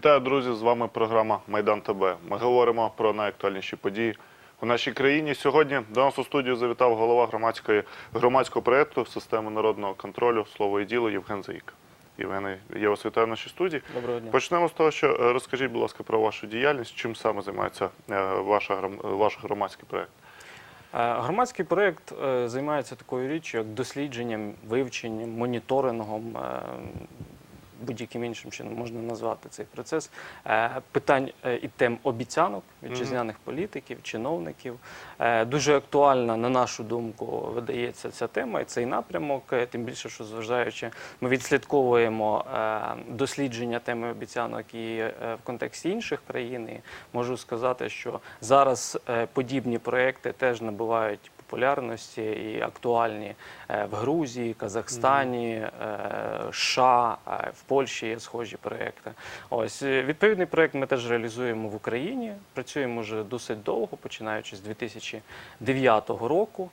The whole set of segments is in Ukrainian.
Вітаю, друзі! З вами програма Майдан ТБ. Ми говоримо про найактуальніші події у нашій країні. Сьогодні до нас у студію завітав голова громадської громадського проєкту системи народного контролю Слово і діло Євген Заїк. Євгене, я вас вітаю в нашій студії. Доброго дня. Почнемо з того, що е, розкажіть, будь ласка, про вашу діяльність. Чим саме займається е, ваша ваш громадський проєкт? Е, Громадський проєкт займається такою річчю, як дослідженням, вивченням, моніторингом, будь-яким іншим чином можна назвати цей процес е, питань е, і тем обіцянок вітчизняних політиків, чиновників. Е, Дуже актуальна, на нашу думку, видається ця тема і цей напрямок. Тим більше, що зважаючи, ми відслідковуємо дослідження теми обіцянок і в контексті інших країн. І можу сказати, що зараз подібні проекти теж набувають популярності і актуальні е, в Грузії, Казахстані, е, США, е, в Польщі є схожі проекти. Ось відповідний проект ми теж реалізуємо в Україні. Працюємо вже досить довго, починаючи з 2009 року.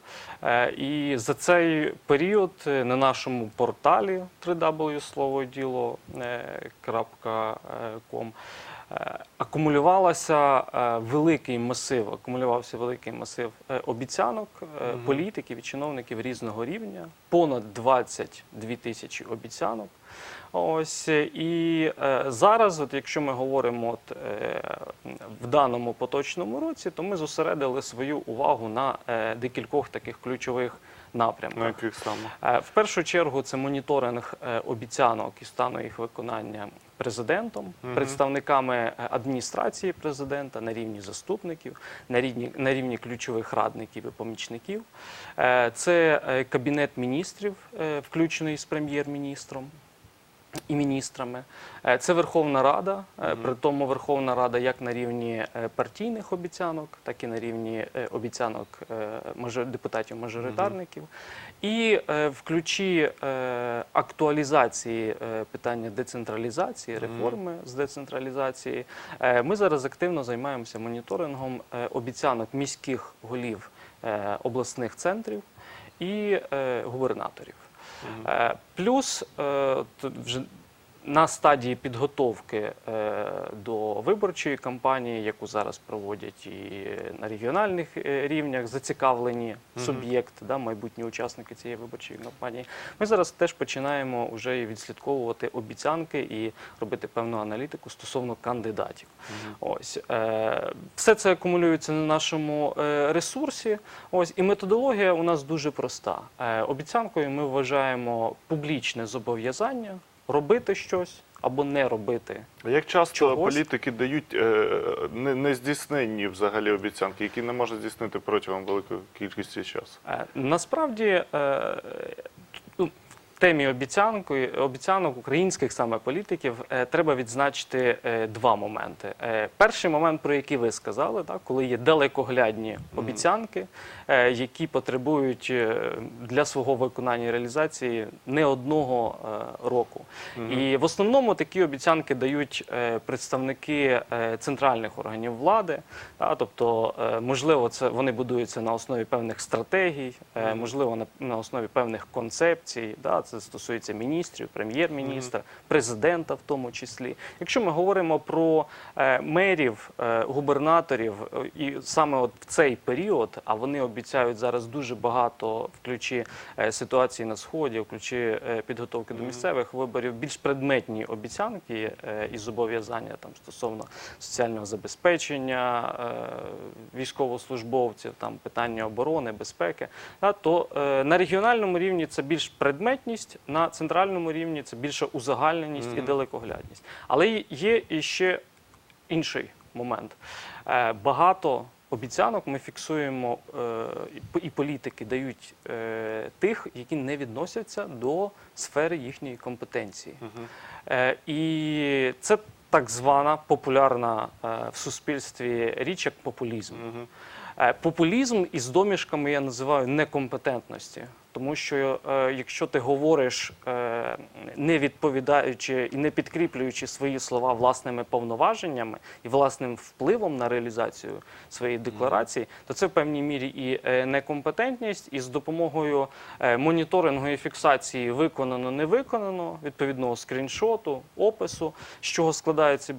І за цей період на нашому порталі www.словоділо.com Акумулювалося е, великий масив, акумулювався великий масив е, обіцянок Мгм. політиків і чиновників різного рівня, понад 22 тисячі обіцянок. Ось і е, зараз, от якщо ми говоримо от, е, в даному поточному році, то ми зосередили свою увагу на е, декількох таких ключових напрямках. На яких саме? Е, В першу чергу це моніторинг е, обіцянок і стану їх виконання президентом, угу. представниками е, адміністрації президента на рівні заступників, на рівні, на рівні ключових радників і помічників. Це кабінет міністрів, включений з прем'єр-міністром. І міністрами. Е, це Верховна Рада, е, при тому Верховна Рада як на рівні е, партійних обіцянок, так і на рівні обіцянок депутатів-мажоритарників. І в ключі актуалізації питання децентралізації, реформи з децентралізації, ми зараз активно займаємося моніторингом обіцянок міських голів обласних центрів і губернаторів. Е, Плюс е, вже на стадії підготовки е, до виборчої кампанії, яку зараз проводять і на регіональних е, рівнях зацікавлені суб'єкти, да, майбутні учасники цієї виборчої кампанії. Ми зараз теж починаємо вже відслідковувати обіцянки і робити певну аналітику стосовно кандидатів. Мгм. Ось е, все це акумулюється на нашому ресурсі. Ось і методологія у нас дуже проста. Обіцянкою ми вважаємо публічне зобов'язання робити щось або не робити. А Як часто Чогось? політики дають е, не- нездійсненні взагалі обіцянки, які не можна здійснити протягом великої кількості часу? Е, насправді. Е, Темі обіцянки, обіцянок українських саме політиків е, треба відзначити е, два моменти. Е, перший момент, про який ви сказали, так, коли є далекоглядні обіцянки, які потребують для свого виконання і реалізації не одного року. І в основному такі обіцянки дають представники центральних органів влади. Тобто, можливо, це вони будуються на основі певних стратегій, можливо, на, на основі певних концепцій. Да, це стосується міністрів, прем'єр-міністра, президента, в тому числі. Якщо ми говоримо про е, мерів, е, губернаторів, е, і саме от в цей період, а вони обіцяють зараз дуже багато в ключі е, ситуації на сході, в ключі е, підготовки до місцевих виборів, більш предметні обіцянки і зобов'язання там стосовно соціального забезпечення військовослужбовців, там питання оборони, безпеки. То на регіональному рівні це більш предметність, на центральному рівні це більше узагальненість і далекоглядність. Але є іще інший момент. Е, Багато обіцянок ми фіксуємо, е, і політики дають е, тих, які не відносяться до сфери їхньої компетенції. Мгм. Е, І це так звана популярна в суспільстві річ як популізм. Мгм. Е, Популізм із домішками я називаю некомпетентності. Тому що е, якщо ти говориш, е, не відповідаючи і не підкріплюючи свої слова власними повноваженнями і власним впливом на реалізацію своєї декларації, то це в певній мірі і е, некомпетентність, і з допомогою е, моніторингу і фіксації виконано, не виконано, відповідного скріншоту, опису, з чого складається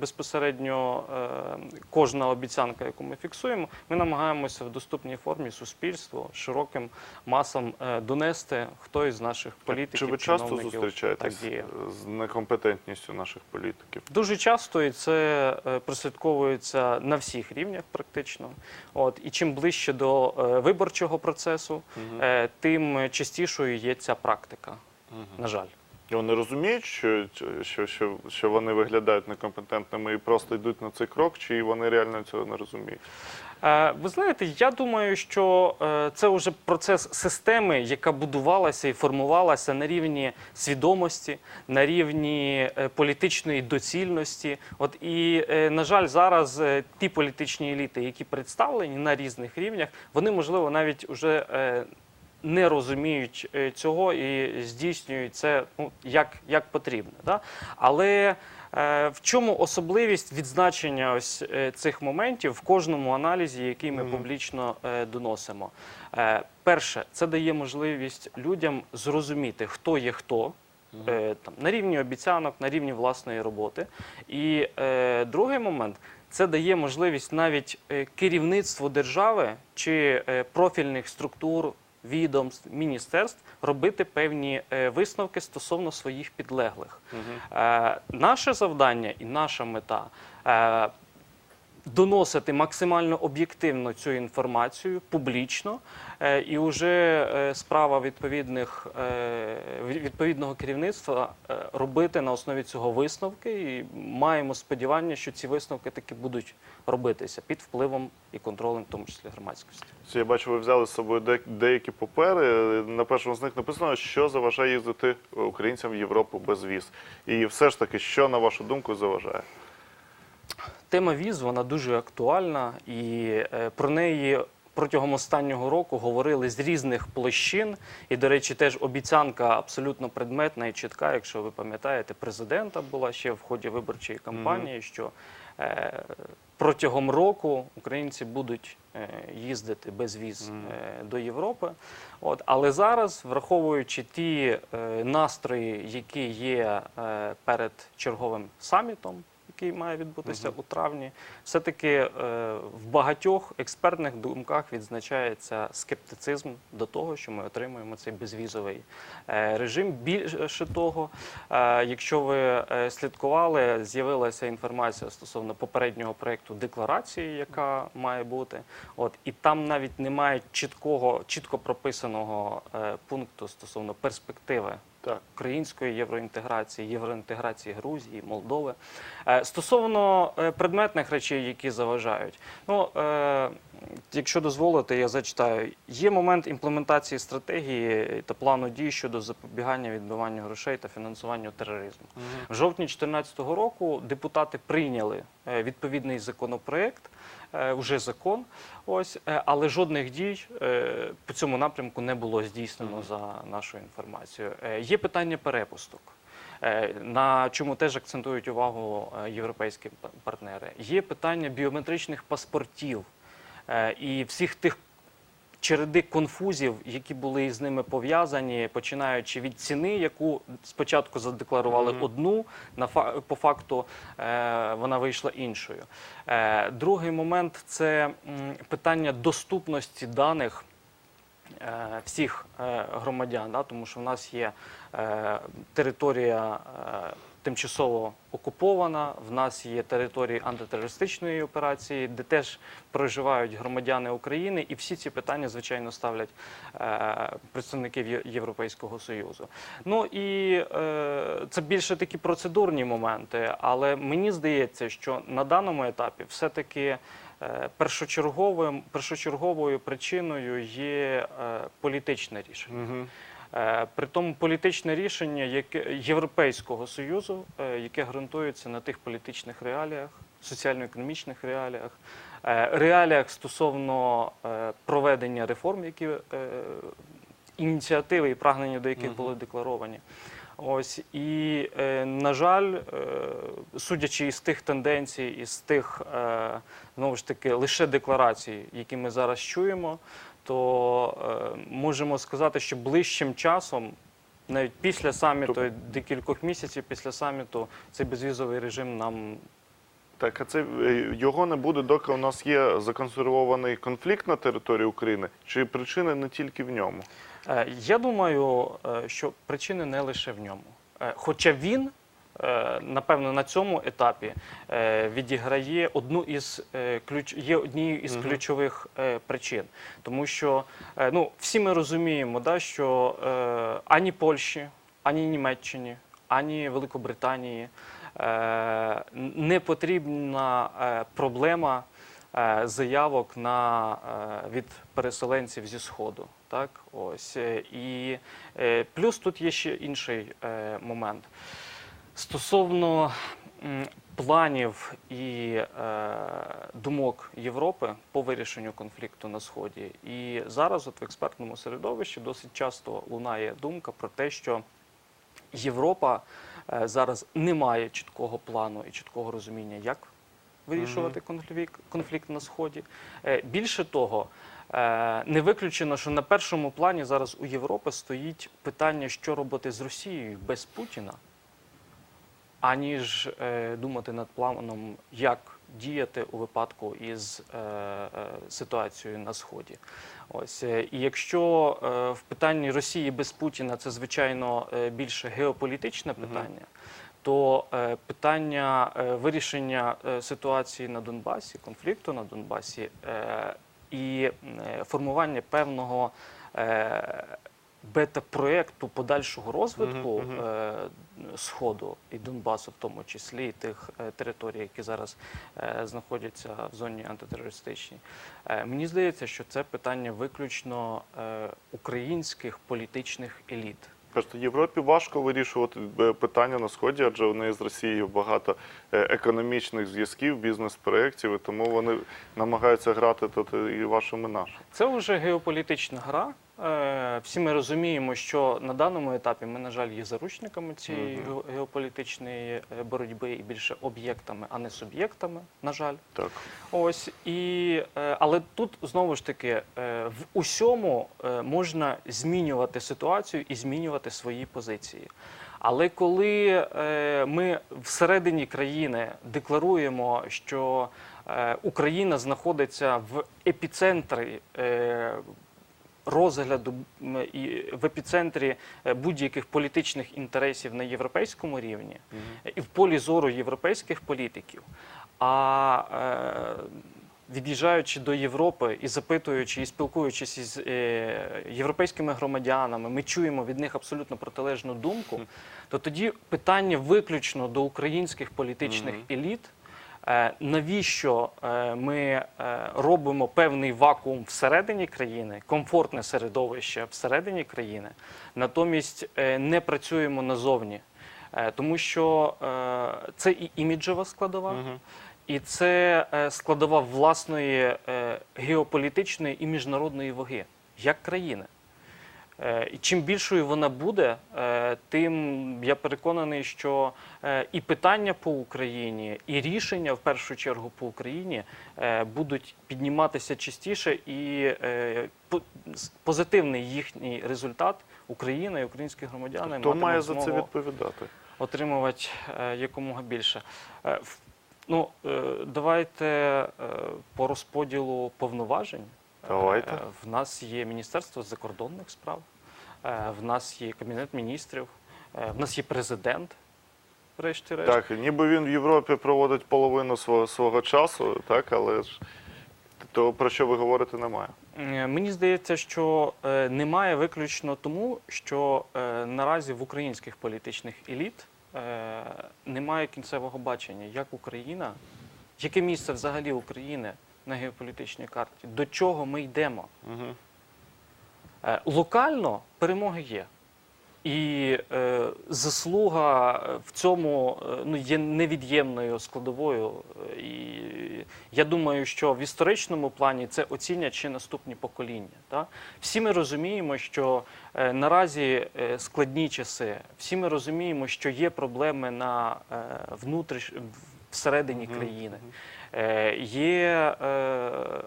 безпосередньо е, кожна обіцянка, яку ми фіксуємо, ми намагаємося в доступній формі суспільству широким масам донести, хто із наших політиків Чи ви часто зустрічаєтесь так діє. з некомпетентністю наших політиків? Дуже часто і це е, прослідковується на всіх рівнях, практично. От і чим ближче до е, виборчого процесу, е, тим частішою є ця практика. На жаль. І Вони розуміють, що, що, що, що вони виглядають некомпетентними і просто йдуть на цей крок, чи вони реально цього не розуміють? Е, Ви знаєте, я думаю, що е, це вже процес системи, яка будувалася і формувалася на рівні свідомості, на рівні е, політичної доцільності. От і, на жаль, зараз ті політичні еліти, які представлені на різних рівнях, вони можливо навіть уже е, не розуміють цього і здійснюють це ну, як, як потрібно. Да? Але в чому особливість відзначення ось е, цих моментів в кожному аналізі, який ми публічно е, доносимо? Е, перше, це дає можливість людям зрозуміти, хто є хто. е, Там, на рівні обіцянок, на рівні власної роботи. І е, другий момент це дає можливість навіть е, керівництву держави чи е, профільних структур, відомств, міністерств робити певні е, висновки стосовно своїх підлеглих. Угу. Наше завдання і наша мета. Доносити максимально об'єктивно цю інформацію публічно, е, і вже е, справа відповідних е, відповідного керівництва робити на основі цього висновки. І маємо сподівання, що ці висновки таки будуть робитися під впливом і контролем, в тому числі громадськості. Я бачу, ви взяли з собою де- деякі папери. На першому з них написано, що заважає їздити українцям в Європу без віз. І все ж таки, що на вашу думку заважає? Тема віз вона дуже актуальна, і е, про неї протягом останнього року говорили з різних площин. І, до речі, теж обіцянка абсолютно предметна і чітка, якщо ви пам'ятаєте, президента була ще в ході виборчої кампанії, що е, протягом року українці будуть е, їздити без віз Мгм. е, до Європи. От, але зараз, враховуючи ті е, настрої, які є е, перед черговим самітом, який має відбутися Мгм. у травні, все-таки е, в багатьох експертних думках відзначається скептицизм до того, що ми отримуємо цей безвізовий е, режим. Більше того, е, якщо ви слідкували, з'явилася інформація стосовно попереднього проекту декларації, яка має бути. От і там навіть немає чіткого, чітко прописаного пункту стосовно перспективи Так. української євроінтеграції, євроінтеграції Грузії, Молдови. Е, Стосовно е, предметних речей, які заважають, ну е, якщо дозволите, я зачитаю. Є момент імплементації стратегії та плану дій щодо запобігання відбиванню грошей та фінансуванню тероризму. В жовтні 2014 року депутати прийняли відповідний законопроект, вже закон. Ось, е, але жодних дій е, по цьому напрямку не було здійснено за нашою інформацією. Е, Є питання перепусток. е, На чому теж акцентують увагу е, європейські партнери. Є питання біометричних паспортів е, і всіх тих череди конфузів, які були із ними пов'язані, починаючи від ціни, яку спочатку задекларували Мгм. одну, на фа- по факту е, вона вийшла іншою. Е, Другий момент це питання доступності даних. е, Всіх е, громадян, да, тому що в нас є е, територія е, тимчасово окупована, в нас є території антитерористичної операції, де теж проживають громадяни України, і всі ці питання, звичайно, ставлять е, представників Європейського Союзу. Ну і е, це більше такі процедурні моменти, але мені здається, що на даному етапі все-таки е, першочерговим, першочерговою причиною є е, політичне рішення. Угу. Е, При тому політичне рішення яке, Європейського Союзу, е, яке ґрунтується на тих політичних реаліях, соціально-економічних реаліях, е, реаліях стосовно проведення реформ, які ініціативи і прагнення, до яких були декларовані. Ось і е, на жаль, е, судячи із тих тенденцій, із тих е, знову ж таки лише декларацій, які ми зараз чуємо, то е, можемо сказати, що ближчим часом, навіть після саміту, Тобто- декількох місяців після саміту, цей безвізовий режим нам Так, а це е, його не буде, доки у нас є законсервований конфлікт на території України, чи причини не тільки в ньому? Е, Я думаю, е, що причини не лише в ньому. Е, Хоча він, напевно, на цьому етапі е, відіграє одну із е, ключ, є однією із Мгм. ключових е, причин. Тому що е, ну, всі ми розуміємо, да, що е, ані Польщі, ані Німеччині, ані Великобританії е, не потрібна е, проблема е, заявок на, е, від переселенців зі Сходу. Так? Ось. е, І е, плюс тут є ще інший е, момент. Стосовно планів і е, думок Європи по вирішенню конфлікту на Сході. І зараз от в експертному середовищі досить часто лунає думка про те, що Європа е, зараз не має чіткого плану і чіткого розуміння, як вирішувати конфлікт, конфлікт на Сході. Е, Більше того, е, не виключено, що на першому плані зараз у Європи стоїть питання, що робити з Росією без Путіна, аніж е, думати над планом, як діяти у випадку із е, е, ситуацією на Сході. Ось і якщо в питанні Росії без Путіна це звичайно більше геополітичне питання, то е, питання е, вирішення е, ситуації на Донбасі, конфлікту на Донбасі е, і е, формування певного е, бета-проєкту подальшого розвитку е, Сходу і Донбасу, в тому числі і тих е, територій, які зараз е, знаходяться в зоні антитерористичній. Мені здається, що це питання виключно українських політичних еліт. Просто Європі важко вирішувати питання на сході, адже в неї з Росією багато економічних зв'язків, бізнес-проєктів, і тому вони намагаються грати тут і вашим, і нашим. Це вже геополітична гра. Е, Всі ми розуміємо, що на даному етапі ми, на жаль, є заручниками цієї ге- геополітичної е, боротьби і більше об'єктами, а не суб'єктами, на жаль. Так. Ось і е, але тут знову ж таки в усьому можна змінювати ситуацію і змінювати свої позиції. Але коли ми всередині країни декларуємо, що Україна знаходиться в епіцентрі розгляду і в епіцентрі е, будь-яких політичних інтересів на європейському рівні і в полі зору європейських політиків. А е, від'їжджаючи до Європи і запитуючи і спілкуючись із е, європейськими громадянами, ми чуємо від них абсолютно протилежну думку, то тоді питання виключно до українських політичних еліт. Е, Навіщо е, ми е, робимо певний вакуум всередині країни, комфортне середовище всередині країни, натомість не працюємо назовні, тому що це і іміджева складова, і це складова власної геополітичної і міжнародної ваги як країни. Е, І чим більшою вона буде, е, тим я переконаний, що е, і питання по Україні, і рішення в першу чергу по Україні будуть підніматися частіше, і позитивний їхній результат Україна і українські громадяни Хто матимуть має за це відповідати? отримувати якомога більше. Ну, давайте по розподілу повноважень. Давайте. Е, В нас є Міністерство закордонних справ, е, в нас є Кабінет міністрів, е, в нас є президент, врешті-решт. Так, ніби він в Європі проводить половину свого, свого часу, так, але ж то про що ви говорите, немає. Мені здається, що немає виключно тому, що наразі в українських політичних еліт немає кінцевого бачення, як Україна, яке місце взагалі України на геополітичній карті, до чого ми йдемо. Угу. Е, Локально перемоги є. І е, заслуга е, в цьому е, ну, є невід'ємною складовою. І я думаю, що в історичному плані це оцінять ще наступні покоління. Так? Всі ми розуміємо, що е, наразі складні часи, всі ми розуміємо, що є проблеми на е, внутріш... всередині країни. Е, Є е,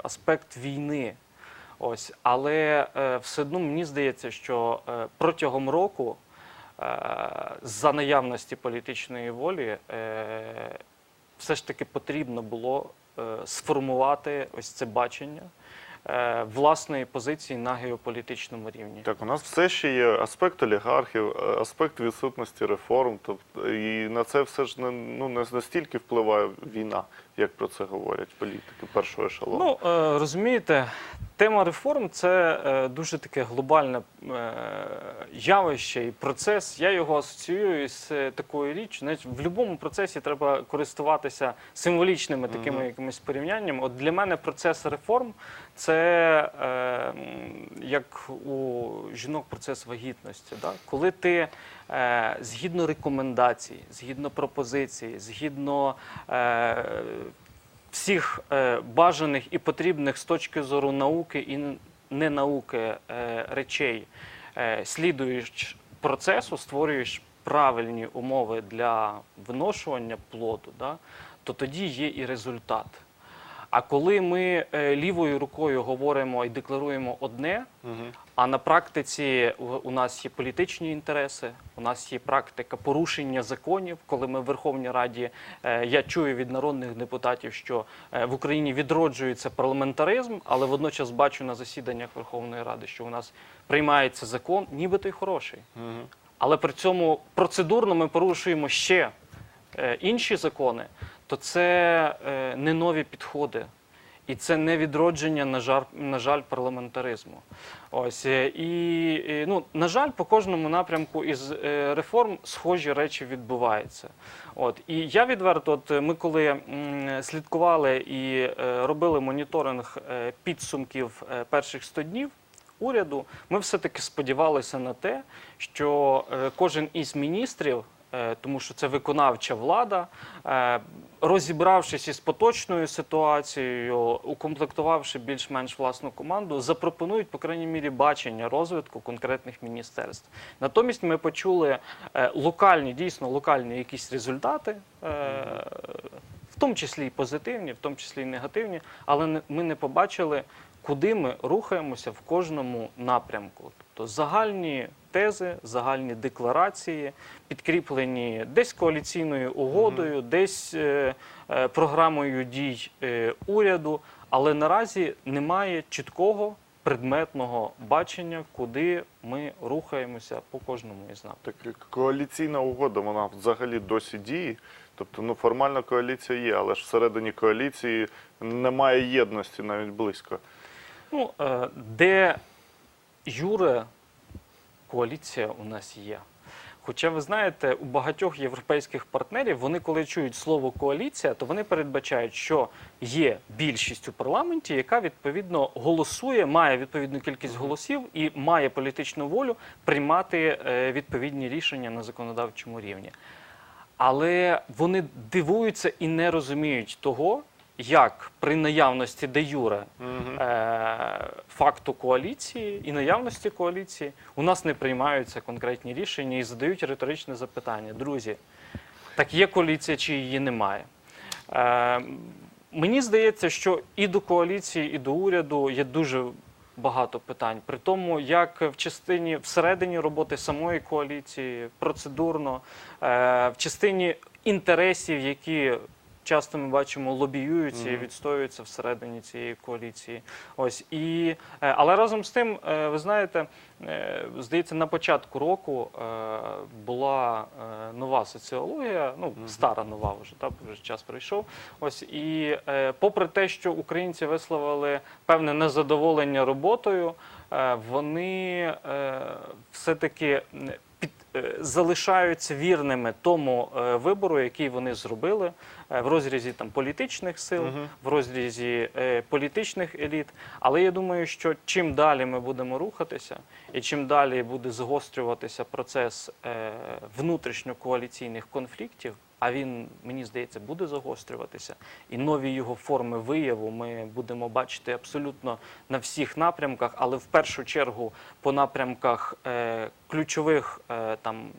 аспект війни. Ось, але е, все одно мені здається, що протягом року, за наявності політичної волі, все ж таки потрібно було сформувати ось це бачення власної позиції на геополітичному рівні. Так, у нас все ще є аспект олігархів, е, аспект відсутності реформ. Тобто, і на це все ж не, ну, не настільки впливає війна, як про це говорять політики першого ешелону. Ну, е, розумієте, тема реформ це е, дуже таке глобальне е, явище і процес. Я його асоціюю з е, такою річчю. Знаєте, в будь-якому процесі треба користуватися символічними такими якимись порівняннями. От для мене процес реформ це е, як у жінок процес вагітності. Да? Коли ти е, згідно рекомендацій, згідно пропозицій, згідно е, всіх бажаних і потрібних з точки зору науки і н- не науки е, речей, слідуєш процесу, створюєш правильні умови для виношування плоду, да, то тоді є і результат. А коли ми е, лівою рукою говоримо і декларуємо одне, а на практиці у- нас є політичні інтереси, у нас є практика порушення законів. Коли ми в Верховній Раді е, я чую від народних депутатів, що е, в Україні відроджується парламентаризм, але водночас бачу на засіданнях Верховної Ради, що у нас приймається закон, нібито й хороший. Але при цьому процедурно ми порушуємо ще інші закони, то це е, не нові підходи. І це не відродження, на жаль, на жаль, парламентаризму. Ось е, і, ну, на жаль, по кожному напрямку із е, реформ схожі речі відбуваються. От і я відверто, от ми коли слідкували і робили моніторинг підсумків перших 100 днів уряду, ми все-таки сподівалися на те, що кожен із міністрів, тому що це виконавча влада, розібравшись із поточною ситуацією, укомплектувавши більш-менш власну команду, запропонують, по крайній мірі, бачення розвитку конкретних міністерств. Натомість ми почули е, локальні, дійсно локальні якісь результати. е, В тому числі і позитивні, в тому числі і негативні, але ми не побачили, куди ми рухаємося в кожному напрямку. Тобто загальні тези, загальні декларації, підкріплені десь коаліційною угодою, десь е, е, програмою дій е, уряду, але наразі немає чіткого предметного бачення, куди ми рухаємося по кожному із напрямків. Так коаліційна угода, вона взагалі досі діє. Тобто, ну формально коаліція є, але ж всередині коаліції немає єдності навіть близько. Ну, е, де Юре коаліція у нас є. Хоча ви знаєте, у багатьох європейських партнерів вони, коли чують слово коаліція, то вони передбачають, що є більшість у парламенті, яка відповідно голосує, має відповідну кількість голосів і має політичну волю приймати е, відповідні рішення на законодавчому рівні. Але вони дивуються і не розуміють того, як при наявності де юре е, факту коаліції і наявності коаліції у нас не приймаються конкретні рішення і задають риторичне запитання. Друзі, так є коаліція чи її немає? Е, мені здається, що і до коаліції, і до уряду є дуже багато питань. При тому, як в частині всередині роботи самої коаліції, процедурно, е, в частині інтересів, які часто ми бачимо, лобіюються і відстоюються всередині цієї коаліції. Ось і е, але разом з тим, е, ви знаєте, е, здається, на початку року була нова соціологія, ну стара нова вже так вже час пройшов. Ось і попри те, що українці висловили певне незадоволення роботою, вони е, все-таки під, е, залишаються вірними тому е, вибору, який вони зробили е, в розрізі там політичних сил, Мгм. в розрізі е, політичних еліт. Але я думаю, що чим далі ми будемо рухатися, і чим далі буде згострюватися процес е, внутрішньокоаліційних конфліктів. А він, мені здається, буде загострюватися, і нові його форми вияву ми будемо бачити абсолютно на всіх напрямках, але в першу чергу по напрямках е, ключових е, там.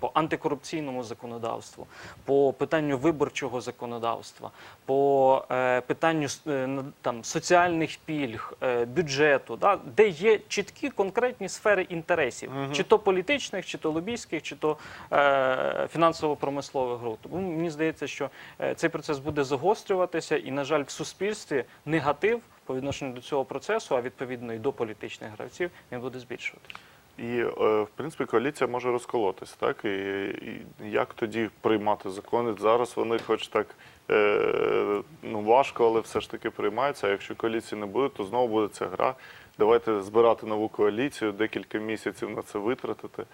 По антикорупційному законодавству, по питанню виборчого законодавства, по е, питанню е, там соціальних пільг, е, бюджету, да, де є чіткі конкретні сфери інтересів, Мгм. чи то політичних, чи то лобійських, чи то е, фінансово-промислових груп. Тому мені здається, що е, цей процес буде загострюватися, і, на жаль, в суспільстві негатив по відношенню до цього процесу, а відповідно і до політичних гравців, він буде збільшуватися. І, е, в принципі, коаліція може розколотись, так? І, і як тоді приймати закони? Зараз вони хоч так е, ну, важко, але все ж таки приймаються. А якщо коаліції не буде, то знову буде ця гра. Давайте збирати нову коаліцію, декілька місяців на це витратити.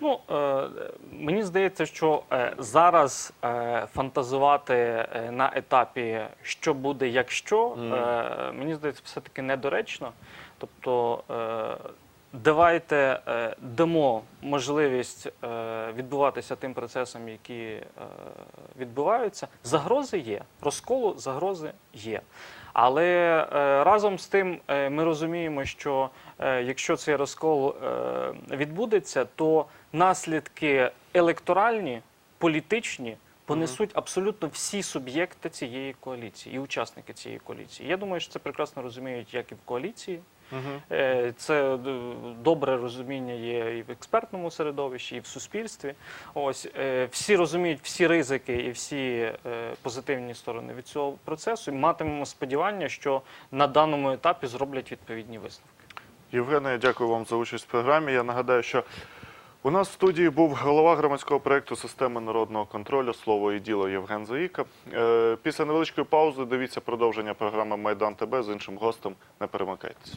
Ну, е, мені здається, що е, зараз е, фантазувати е, на етапі, що буде, якщо, е, мені здається, все-таки недоречно. Тобто, давайте е, дамо можливість е, відбуватися тим процесам, які е, відбуваються. Загрози є, розколу загрози є. Але е, разом з тим е, ми розуміємо, що е, якщо цей розкол е, відбудеться, то наслідки електоральні, політичні понесуть абсолютно всі суб'єкти цієї коаліції і учасники цієї коаліції. Я думаю, що це прекрасно розуміють як і в коаліції. Е, Це добре розуміння є і в експертному середовищі, і в суспільстві. Ось е, всі розуміють всі ризики і всі е, позитивні сторони від цього процесу. І матимемо сподівання, що на даному етапі зроблять відповідні висновки. Євгене, я дякую вам за участь в програмі. Я нагадаю, що у нас в студії був голова громадського проєкту системи народного контролю слово і діло Євген Заїка. Після невеличкої паузи дивіться продовження програми Майдан ТБ з іншим гостем. Не перемикайтесь.